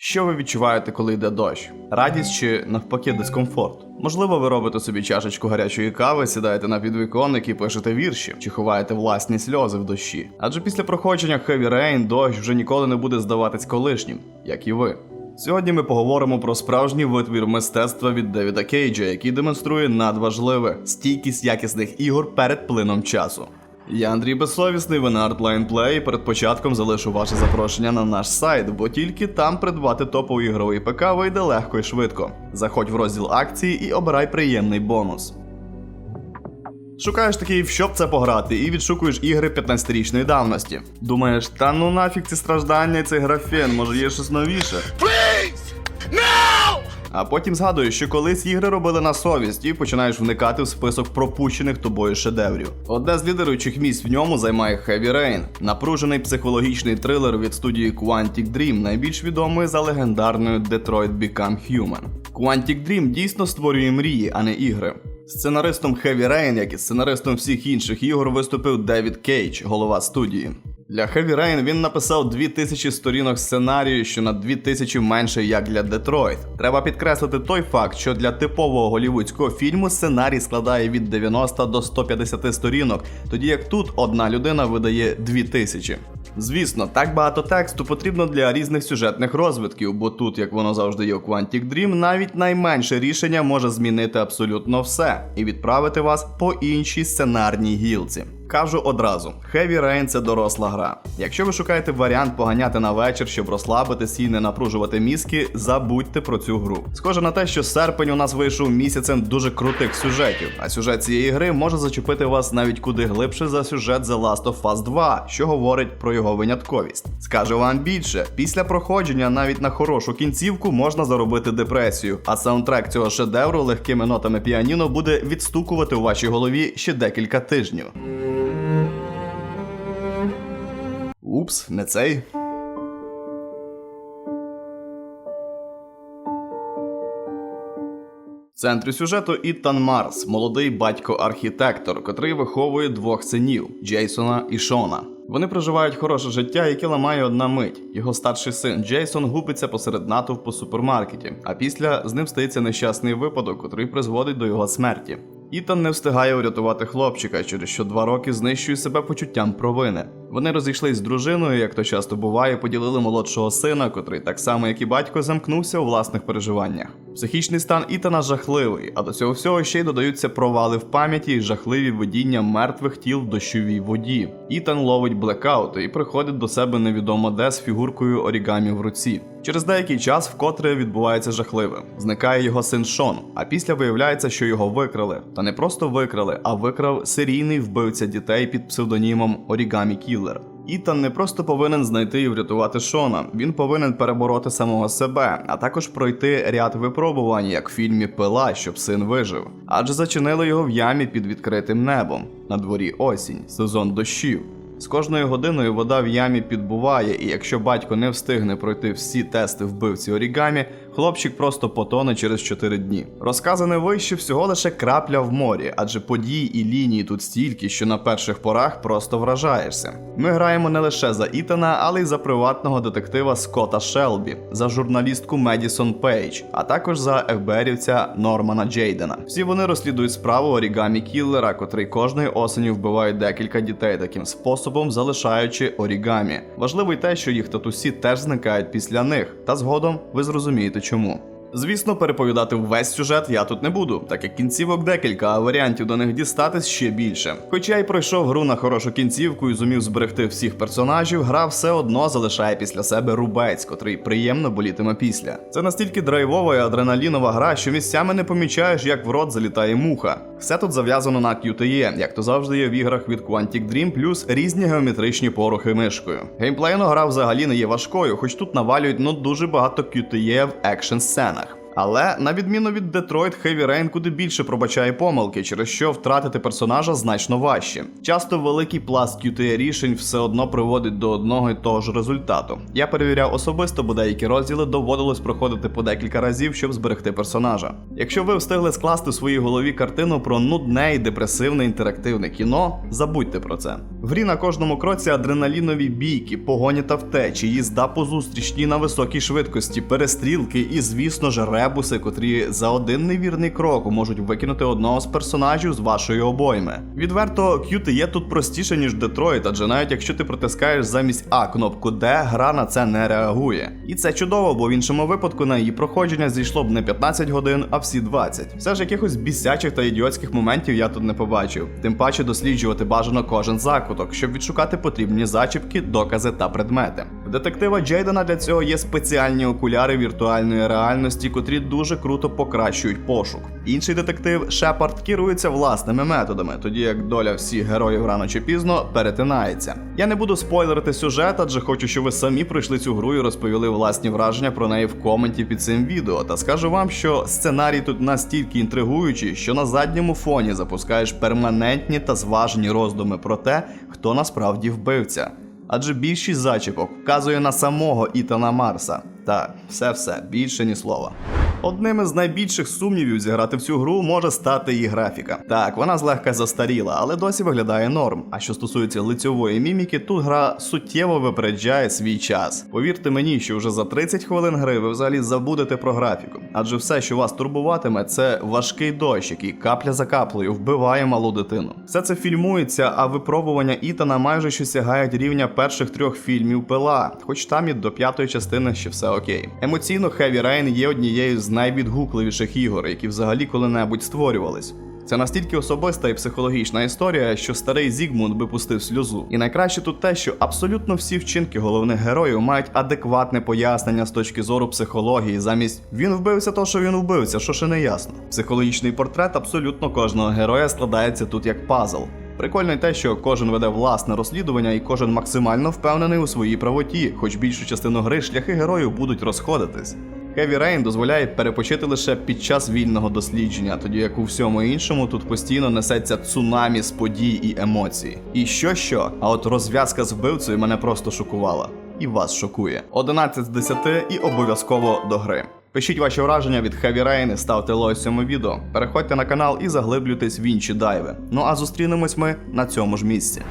Що ви відчуваєте, коли йде дощ? Радість чи навпаки дискомфорт? Можливо, ви робите собі чашечку гарячої кави, сідаєте на підвіконник і пишете вірші, чи ховаєте власні сльози в дощі. Адже після проходження Heavy Rain дощ вже ніколи не буде здаватись колишнім, як і ви. Сьогодні ми поговоримо про справжній витвір мистецтва від Девіда Кейджа, який демонструє надважливе стійкість якісних ігор перед плином часу. Я Андрій Безсовісний, ви на Artline Play. і Перед початком залишу ваше запрошення на наш сайт, бо тільки там придбати топовий ігровий ПК вийде легко і швидко. Заходь в розділ акції і обирай приємний бонус. Шукаєш такий, в що це пограти, і відшукуєш ігри 15-річної давності. Думаєш, та ну нафіг ці страждання і цей графен, може є щось новіше. А потім згадуєш, що колись ігри робили на совість, і починаєш вникати в список пропущених тобою шедеврів. Одне з лідеруючих місць в ньому займає Heavy Rain, напружений психологічний трилер від студії Quantic Dream, найбільш відомої за легендарною Detroit Become Human. Quantic Dream дійсно створює мрії, а не ігри. Сценаристом Heavy Rain, як і сценаристом всіх інших ігор, виступив Девід Кейдж, голова студії. Для Heavy Rain він написав 2000 сторінок сценарію, що на 2000 менше як для Детройт. Треба підкреслити той факт, що для типового голівудського фільму сценарій складає від 90 до 150 сторінок, тоді як тут одна людина видає 2000. Звісно, так багато тексту потрібно для різних сюжетних розвитків, бо тут, як воно завжди є у Quantic Dream, навіть найменше рішення може змінити абсолютно все і відправити вас по іншій сценарній гілці. Кажу одразу: Heavy Rain – це доросла гра. Якщо ви шукаєте варіант поганяти на вечір, щоб розслабитись і не напружувати мізки, забудьте про цю гру. Схоже на те, що серпень у нас вийшов місяцем дуже крутих сюжетів, а сюжет цієї гри може зачепити вас навіть куди глибше за сюжет The Last of Us 2, що говорить про його винятковість. Скажу вам більше, після проходження навіть на хорошу кінцівку можна заробити депресію, а саундтрек цього шедевру легкими нотами піаніно буде відстукувати у вашій голові ще декілька тижнів. Упс, не цей. В центрі сюжету Іттан Марс, молодий батько-архітектор, котрий виховує двох синів Джейсона і Шона. Вони проживають хороше життя, яке ламає одна мить. Його старший син Джейсон губиться посеред натовпу супермаркеті, а після з ним стається нещасний випадок, котрий призводить до його смерті. Ітан не встигає урятувати хлопчика, через що два роки знищує себе почуттям провини. Вони розійшлись з дружиною, як то часто буває, поділили молодшого сина, котрий так само, як і батько, замкнувся у власних переживаннях. Психічний стан Ітана жахливий, а до цього всього ще й додаються провали в пам'яті і жахливі видіння мертвих тіл в дощовій воді. Ітан ловить блекаути і приходить до себе невідомо де з фігуркою орігамі в руці. Через деякий час вкотре відбувається жахливе. Зникає його син Шон, а після виявляється, що його викрали. Та не просто викрали, а викрав серійний вбивця дітей під псевдонімом Орігамі Кіллер. Ітан не просто повинен знайти і врятувати Шона, він повинен перебороти самого себе, а також пройти ряд випробувань, як в фільмі Пила, щоб син вижив. Адже зачинили його в ямі під відкритим небом. На дворі осінь, сезон дощів. З кожною годиною вода в ямі підбуває, і якщо батько не встигне пройти всі тести вбивці орігамі, хлопчик просто потоне через 4 дні. Розказане вище всього лише крапля в морі, адже подій і лінії тут стільки, що на перших порах просто вражаєшся. Ми граємо не лише за Ітана, але й за приватного детектива Скотта Шелбі, за журналістку Медісон Пейдж, а також за ФБРівця Нормана Джейдена. Всі вони розслідують справу орігамі кіллера, котрий кожної осені вбиває декілька дітей таким способом, залишаючи орігамі. Важливо й те, що їх татусі теж зникають після них, та згодом ви зрозумієте чому. Звісно, переповідати весь сюжет я тут не буду, так як кінцівок декілька, а варіантів до них дістатись ще більше. Хоча й пройшов гру на хорошу кінцівку і зумів зберегти всіх персонажів, гра все одно залишає після себе рубець, котрий приємно болітиме після. Це настільки драйвова і адреналінова гра, що місцями не помічаєш, як в рот залітає муха. Все тут зав'язано на QTE, як то завжди є в іграх від Quantic Dream, плюс різні геометричні порухи мишкою. Геймплейно гра взагалі не є важкою, хоч тут навалюють ну дуже багато QTE в екшн сценах. Але на відміну від Детройт, Heavy Rain куди більше пробачає помилки, через що втратити персонажа значно важче. Часто великий пласт QTA рішень все одно приводить до одного і того ж результату. Я перевіряв особисто, бо деякі розділи доводилось проходити по декілька разів, щоб зберегти персонажа. Якщо ви встигли скласти в своїй голові картину про нудне і депресивне інтерактивне кіно, забудьте про це. В грі на кожному кроці адреналінові бійки, погоні та втечі, їзда по зустрічній на високій швидкості, перестрілки і, звісно ж, ребуси, котрі за один невірний крок можуть викинути одного з персонажів з вашої обойми. Відверто, QT є тут простіше, ніж Детройт, адже навіть якщо ти протискаєш замість А кнопку D, гра на це не реагує. І це чудово, бо в іншому випадку на її проходження зійшло б не 15 годин, а всі 20. Все ж якихось бісячих та ідіотських моментів я тут не побачив. Тим паче досліджувати бажано кожен закуток, щоб відшукати потрібні зачіпки, докази та предмети. В детектива Джейдена для цього є спеціальні окуляри віртуальної реальності, котрі дуже круто покращують пошук. Інший детектив Шепард керується власними методами, тоді як доля всіх героїв рано чи пізно перетинається. Я не буду спойлерити сюжет, адже хочу, щоб ви самі пройшли цю гру і розповіли власні враження про неї в коменті під цим відео. Та скажу вам, що сценарій тут настільки інтригуючий, що на задньому фоні запускаєш перманентні та зважені роздуми про те, хто насправді вбивця. Адже більшість зачіпок вказує на самого Ітана Марса. Так, все все, більше ні слова. Одним із найбільших сумнівів зіграти в цю гру може стати її графіка. Так, вона злегка застаріла, але досі виглядає норм. А що стосується лицьової міміки, тут гра суттєво випереджає свій час. Повірте мені, що вже за 30 хвилин гри ви взагалі забудете про графіку, адже все, що вас турбуватиме, це важкий дощ, який капля за каплею вбиває малу дитину. Все це фільмується, а випробування Ітана майже що сягають рівня перших трьох фільмів пила, хоч там і до п'ятої частини ще все окей. Емоційно Heavy Rain є однією з найвідгукливіших ігор, які взагалі коли-небудь створювались. Це настільки особиста і психологічна історія, що старий Зігмунд би пустив сльозу. І найкраще тут те, що абсолютно всі вчинки головних героїв мають адекватне пояснення з точки зору психології, замість він вбився, то що він вбився, що ще не ясно. Психологічний портрет абсолютно кожного героя складається тут як пазл. Прикольно те, що кожен веде власне розслідування і кожен максимально впевнений у своїй правоті, хоч більшу частину гри шляхи героїв будуть розходитись. Heavy Rain дозволяє перепочити лише під час вільного дослідження, тоді як у всьому іншому тут постійно несеться цунамі з подій і емоцій. І що що, а от розв'язка з вбивцею мене просто шокувала. І вас шокує. 11 з 10 і обов'язково до гри. Пишіть ваші враження від Heavy Rain, ставте лайк цьому відео, переходьте на канал і заглиблюйтесь в інші дайви. Ну а зустрінемось ми на цьому ж місці.